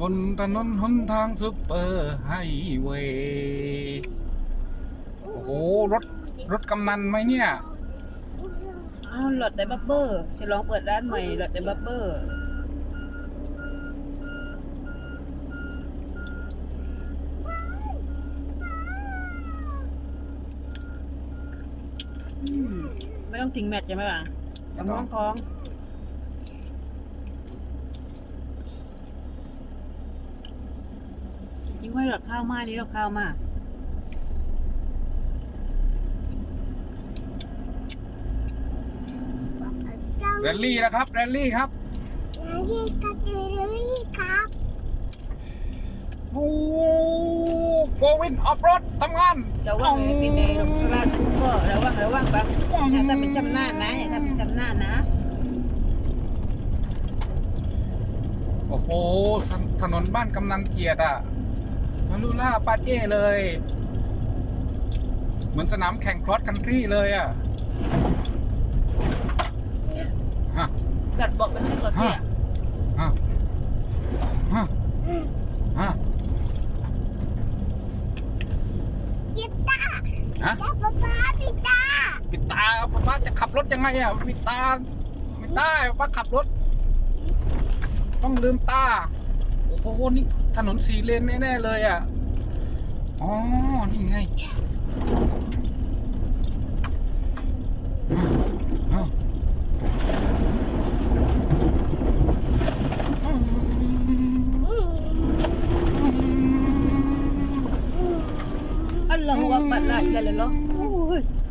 บนถนนหนทางซุปเปอร์ไฮเวย์โอ้โห รถ รถกำนันไหมเนี่ย อ้าวหลอดแต่บับเบอร์ จะลองเปิดร้านใหม่หลอดแต่บับเบอร์อืมไม่ต้องทิ้งแมทใช่ไหมล่ะไม่กำต้ลัองงคล้อง จริงๆว่าหลอดข้าวมากนี่หลอดข้าวมากแรลลี่นะครับแรลลี่ครับนี่ก็ดีเลยครับโอ้โฟวินออฟรถทำงานจะว่างเลยปีนี้เวลาก็ระวังระวังบางอย่าทำเป็นจำหน้านะอย่าทำเป็นจำหน้านะโอ้โหถถนนบ้านกำนันเกียรติอะ มาลูล่าปาเจ้เลย เหมือนสนามแข่งครอสคันทรีเลยอะฮะดัดบอกไปให้ก่อนเสียฮะฮะฮะยิบตาฮะจับป๊าป๊าปิดตาปิดตาป้าป้าจะขับรถยังไงอะปิดตาไม่ได้ป้าขับรถ ต้องลืมตาโอ้โโอ้นี่ถนนสี่เลนแน่ๆเลยอะ อ๋อ นี่ไงอัลลอฮฺอักบัรละอิลลัลลอฮฺ